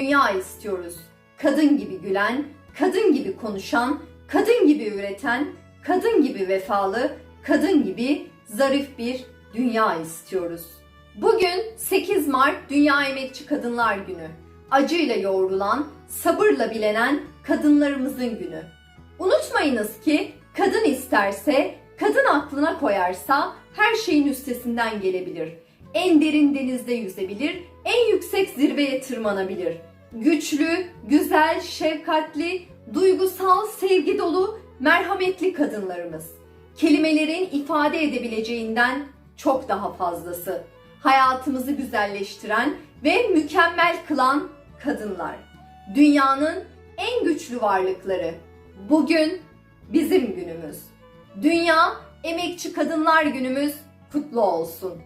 dünya istiyoruz. Kadın gibi gülen, kadın gibi konuşan, kadın gibi üreten, kadın gibi vefalı, kadın gibi zarif bir dünya istiyoruz. Bugün 8 Mart Dünya Emekçi Kadınlar Günü. Acıyla yoğrulan, sabırla bilenen kadınlarımızın günü. Unutmayınız ki kadın isterse, kadın aklına koyarsa her şeyin üstesinden gelebilir. En derin denizde yüzebilir, en yüksek zirveye tırmanabilir. Güçlü, güzel, şefkatli, duygusal, sevgi dolu, merhametli kadınlarımız. Kelimelerin ifade edebileceğinden çok daha fazlası. Hayatımızı güzelleştiren ve mükemmel kılan kadınlar. Dünyanın en güçlü varlıkları. Bugün bizim günümüz. Dünya Emekçi Kadınlar Günümüz kutlu olsun.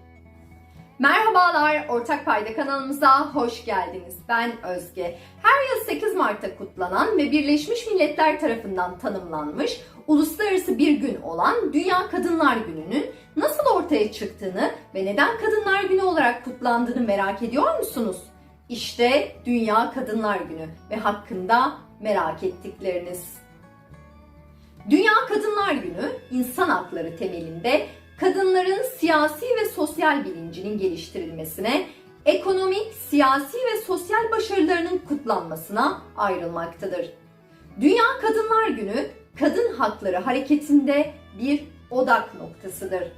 Merhabalar, Ortak Payda kanalımıza hoş geldiniz. Ben Özge. Her yıl 8 Mart'ta kutlanan ve Birleşmiş Milletler tarafından tanımlanmış uluslararası bir gün olan Dünya Kadınlar Günü'nün nasıl ortaya çıktığını ve neden Kadınlar Günü olarak kutlandığını merak ediyor musunuz? İşte Dünya Kadınlar Günü ve hakkında merak ettikleriniz. Dünya Kadınlar Günü insan hakları temelinde kadınların siyasi ve sosyal bilincinin geliştirilmesine, ekonomik, siyasi ve sosyal başarılarının kutlanmasına ayrılmaktadır. Dünya Kadınlar Günü kadın hakları hareketinde bir odak noktasıdır.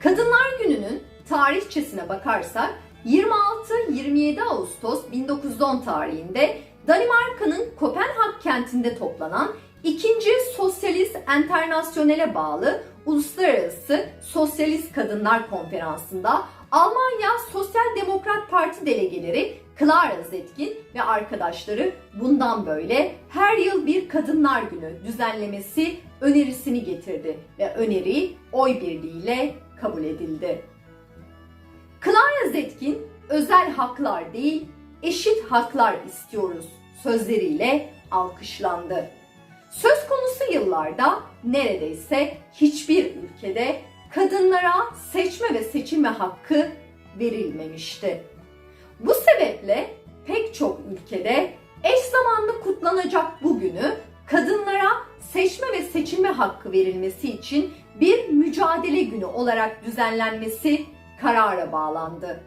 Kadınlar Günü'nün tarihçesine bakarsak 26-27 Ağustos 1910 tarihinde Danimarka'nın Kopenhag kentinde toplanan İkinci Sosyalist Enternasyonel'e bağlı Uluslararası Sosyalist Kadınlar Konferansı'nda Almanya Sosyal Demokrat Parti delegeleri Clara Zetkin ve arkadaşları bundan böyle her yıl bir Kadınlar Günü düzenlemesi önerisini getirdi ve öneri oy birliğiyle kabul edildi. Clara Zetkin özel haklar değil eşit haklar istiyoruz sözleriyle alkışlandı. Söz konusu yıllarda neredeyse hiçbir ülkede kadınlara seçme ve seçilme hakkı verilmemişti. Bu sebeple pek çok ülkede eş zamanlı kutlanacak bu günü kadınlara seçme ve seçilme hakkı verilmesi için bir mücadele günü olarak düzenlenmesi karara bağlandı.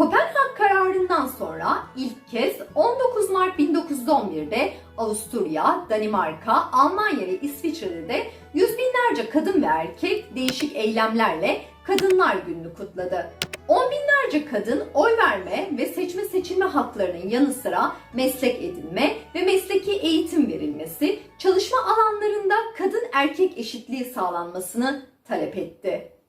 Kopenhag kararından sonra ilk kez 19 Mart 1911'de Avusturya, Danimarka, Almanya ve İsviçre'de yüz binlerce kadın ve erkek değişik eylemlerle Kadınlar Günü'nü kutladı. On binlerce kadın oy verme ve seçme seçilme haklarının yanı sıra meslek edinme ve mesleki eğitim verilmesi, çalışma alanlarında kadın erkek eşitliği sağlanmasını talep etti.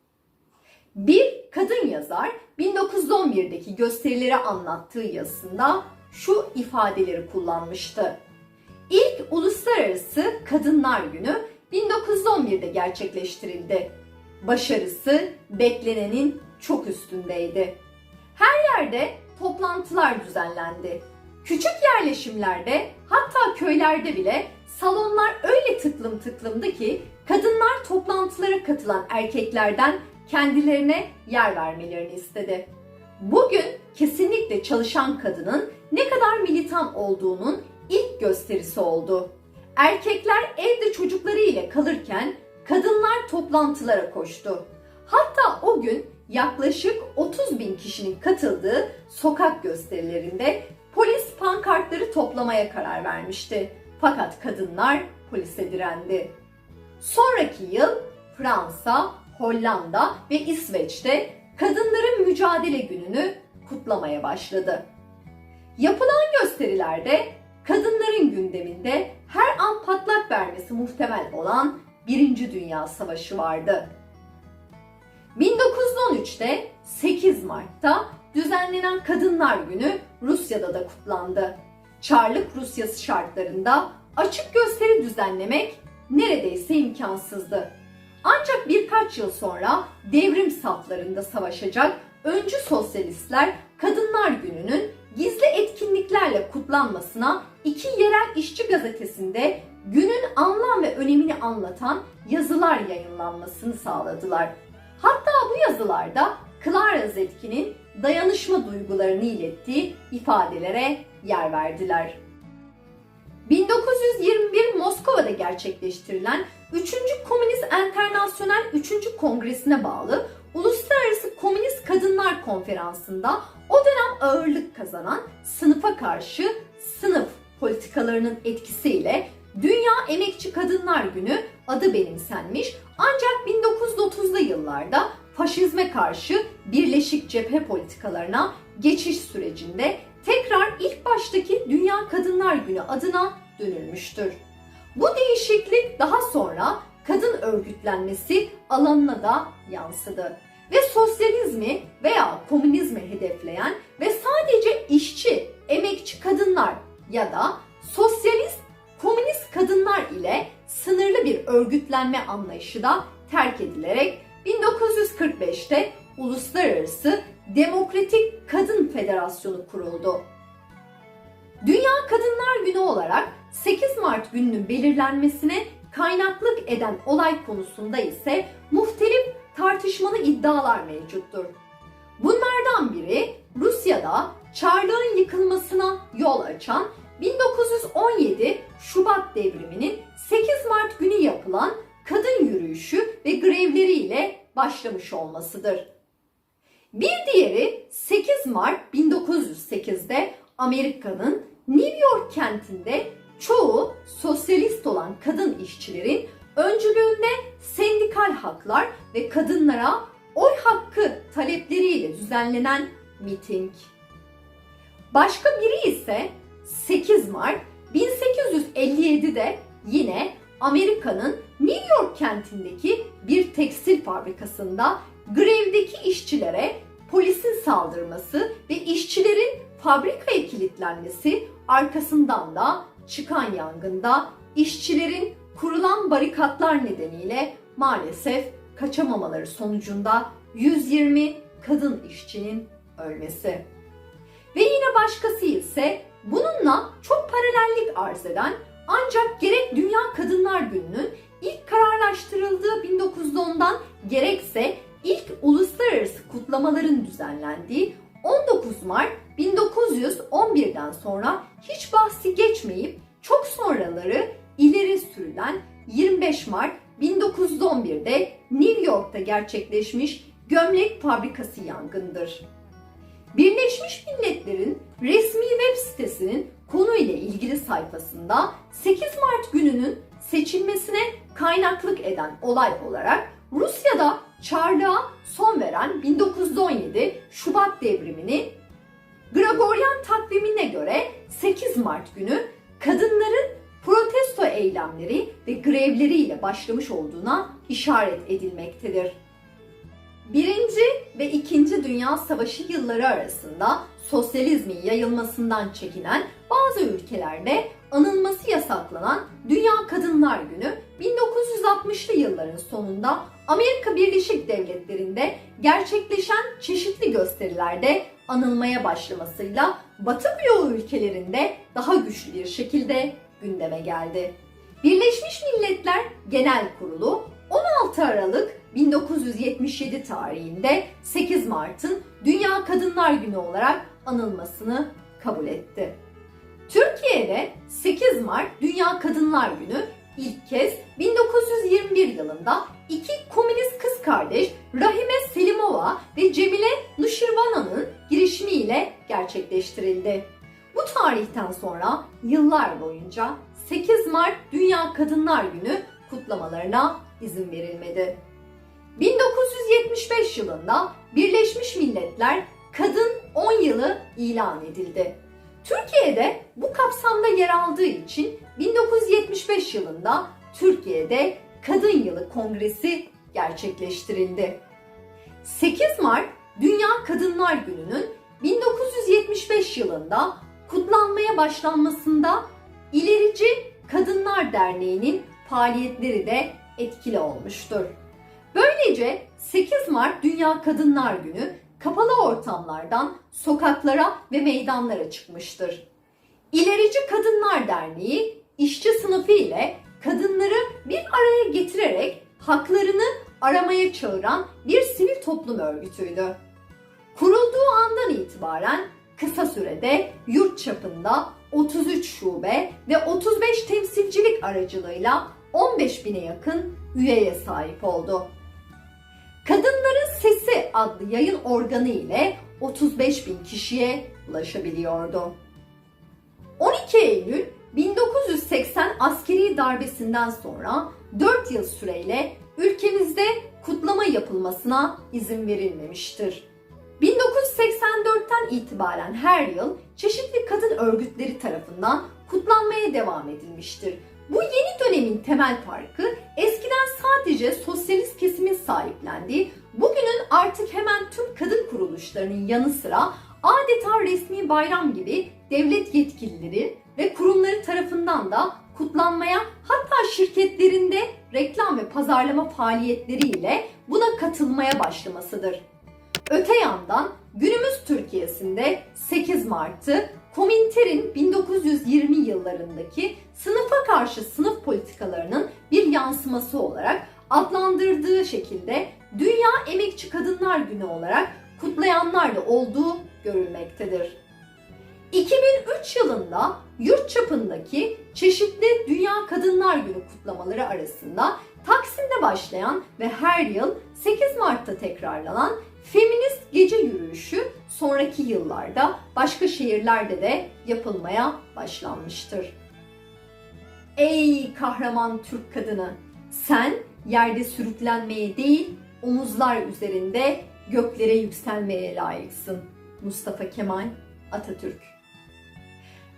Bir kadın yazar 1911'deki gösterileri anlattığı yazısında şu ifadeleri kullanmıştı. İlk Uluslararası Kadınlar Günü 1911'de gerçekleştirildi. Başarısı beklenenin çok üstündeydi. Her yerde toplantılar düzenlendi. Küçük yerleşimlerde hatta köylerde bile salonlar öyle tıklım tıklımdı ki kadınlar toplantılara katılan erkeklerden kendilerine yer vermelerini istedi. Bugün kesinlikle çalışan kadının ne kadar militan olduğunun ilk gösterisi oldu. Erkekler evde çocukları ile kalırken kadınlar toplantılara koştu. Hatta o gün yaklaşık 30 bin kişinin katıldığı sokak gösterilerinde polis pankartları toplamaya karar vermişti. Fakat kadınlar polise direndi. Sonraki yıl Fransa, Hollanda ve İsveç'te kadınların mücadele gününü kutlamaya başladı. Yapılan gösterilerde kadınların gündeminde her an patlak vermesi muhtemel olan Birinci Dünya Savaşı vardı. 1913'te 8 Mart'ta düzenlenen Kadınlar Günü Rusya'da da kutlandı. Çarlık Rusyası şartlarında açık gösteri düzenlemek neredeyse imkansızdı. Ancak birkaç yıl sonra devrim saflarında savaşacak öncü sosyalistler Kadınlar Günü'nün gizli etkinliklerle kutlanmasına iki yerel işçi gazetesinde günün anlam ve önemini anlatan yazılar yayınlanmasını sağladılar. Hatta bu yazılarda Clara Zetkin'in dayanışma duygularını ilettiği ifadelere yer verdiler. 1921 Moskova'da gerçekleştirilen 3. Komünist Enternasyonel 3. Kongresine bağlı Uluslararası Komünist Kadınlar Konferansı'nda o dönem ağırlık kazanan sınıfa karşı sınıf politikalarının etkisiyle Dünya Emekçi Kadınlar Günü adı benimsenmiş ancak 1930'lu yıllarda faşizme karşı birleşik cephe politikalarına geçiş sürecinde tekrar ilk baştaki Dünya Kadınlar Günü adına dönülmüştür. Bu değişiklik daha sonra kadın örgütlenmesi alanına da yansıdı ve sosyalizmi veya komünizmi hedefleyen ve sadece işçi, emekçi kadınlar ya da sosyalist, komünist kadınlar ile sınırlı bir örgütlenme anlayışı da terk edilerek 1945'te Uluslararası Demokratik Kadın Federasyonu kuruldu. Dünya Kadınlar Günü olarak 8 Mart gününün belirlenmesine kaynaklık eden olay konusunda ise muhtelif tartışmalı iddialar mevcuttur. Bunlardan biri Rusya'da Çarlığın yıkılmasına yol açan 1917 Şubat devriminin 8 Mart günü yapılan kadın yürüyüşü ve grevleriyle başlamış olmasıdır. Bir diğeri 8 Mart 1908'de Amerika'nın New York kentinde çoğu sosyalist olan kadın işçilerin öncülüğünde sendikal haklar ve kadınlara oy hakkı talepleriyle düzenlenen miting. Başka biri ise 8 Mart 1857'de yine Amerika'nın New York kentindeki bir tekstil fabrikasında grevdeki işçilere polisin saldırması ve işçilerin fabrikaya kilitlenmesi arkasından da çıkan yangında işçilerin kurulan barikatlar nedeniyle maalesef kaçamamaları sonucunda 120 kadın işçinin ölmesi. Ve yine başkası ise bununla çok paralellik arz eden ancak gerek Dünya Kadınlar Günü'nün ilk kararlaştırıldığı 1910'dan gerekse ilk uluslararası kutlamaların düzenlendiği 19 Mart 1911'den sonra hiç bahsi geçmeyip çok sonraları ileri sürülen 25 Mart 1911'de New York'ta gerçekleşmiş gömlek fabrikası yangındır. Birleşmiş Milletler'in resmi web sitesinin konuyla ilgili sayfasında 8 Mart gününün seçilmesine kaynaklık eden olay olarak Rusya'da Çarlığa son veren 1917 Şubat devrimini Gregorian takvimine göre 8 Mart günü kadınların protesto eylemleri ve grevleriyle başlamış olduğuna işaret edilmektedir. Birinci ve İkinci Dünya Savaşı yılları arasında sosyalizmin yayılmasından çekinen bazı ülkelerde anılması yasaklanan Dünya Kadınlar Günü 1960'lı yılların sonunda Amerika Birleşik Devletleri'nde gerçekleşen çeşitli gösterilerde anılmaya başlamasıyla Batı bloğu ülkelerinde daha güçlü bir şekilde gündeme geldi. Birleşmiş Milletler Genel Kurulu 16 Aralık 1977 tarihinde 8 Mart'ın Dünya Kadınlar Günü olarak anılmasını kabul etti. Türkiye'de 8 Mart Dünya Kadınlar Günü ilk kez 1921 yılında gerçekleştirildi. Bu tarihten sonra yıllar boyunca 8 Mart Dünya Kadınlar Günü kutlamalarına izin verilmedi. 1975 yılında Birleşmiş Milletler Kadın 10 Yılı ilan edildi. Türkiye'de bu kapsamda yer aldığı için 1975 yılında Türkiye'de Kadın Yılı Kongresi gerçekleştirildi. 8 Mart Dünya Kadınlar Günü'nün 1975 yılında kutlanmaya başlanmasında İlerici Kadınlar Derneği'nin faaliyetleri de etkili olmuştur. Böylece 8 Mart Dünya Kadınlar Günü kapalı ortamlardan sokaklara ve meydanlara çıkmıştır. İlerici Kadınlar Derneği işçi sınıfı ile kadınları bir araya getirerek haklarını aramaya çağıran bir sivil toplum örgütüydü. andan itibaren kısa sürede yurt çapında 33 şube ve 35 temsilcilik aracılığıyla 15 bine yakın üyeye sahip oldu. Kadınların Sesi adlı yayın organı ile 35 bin kişiye ulaşabiliyordu. 12 Eylül 1980 askeri darbesinden sonra 4 yıl süreyle ülkemizde kutlama yapılmasına izin verilmemiştir. 1984'ten itibaren her yıl çeşitli kadın örgütleri tarafından kutlanmaya devam edilmiştir. Bu yeni dönemin temel farkı eskiden sadece sosyalist kesimin sahiplendiği, bugünün artık hemen tüm kadın kuruluşlarının yanı sıra adeta resmi bayram gibi devlet yetkilileri ve kurumları tarafından da kutlanmaya hatta şirketlerinde reklam ve pazarlama faaliyetleriyle buna katılmaya başlamasıdır. Öte yandan günümüz Türkiye'sinde 8 Mart'ı Komintern'in 1920 yıllarındaki sınıfa karşı sınıf politikalarının bir yansıması olarak adlandırdığı şekilde Dünya Emekçi Kadınlar Günü olarak kutlayanlar da olduğu görülmektedir. 2003 yılında yurt çapındaki çeşitli Dünya Kadınlar Günü kutlamaları arasında Taksim'de başlayan ve her yıl 8 Mart'ta tekrarlanan Feminist Gece Yürüyüşü sonraki yıllarda başka şehirlerde de yapılmaya başlanmıştır. Ey kahraman Türk kadını! Sen yerde sürüklenmeye değil, omuzlar üzerinde göklere yükselmeye layıksın. Mustafa Kemal Atatürk.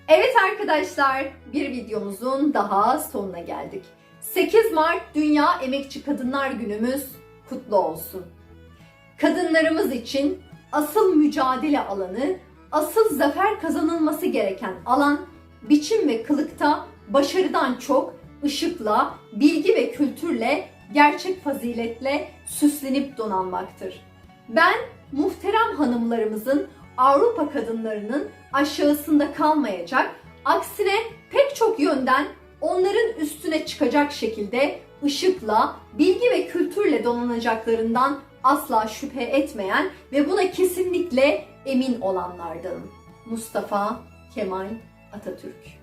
Evet arkadaşlar, bir videomuzun daha sonuna geldik. 8 Mart Dünya Emekçi Kadınlar Günümüz kutlu olsun. Kadınlarımız için asıl mücadele alanı, asıl zafer kazanılması gereken alan, biçim ve kılıkta başarıdan çok ışıkla, bilgi ve kültürle, gerçek faziletle süslenip donanmaktır. Ben muhterem hanımlarımızın Avrupa kadınlarının aşağısında kalmayacak, aksine pek çok yönden onların üstüne çıkacak şekilde ışıkla, bilgi ve kültürle donanacaklarından asla şüphe etmeyen ve buna kesinlikle emin olanlardanım. Mustafa Kemal Atatürk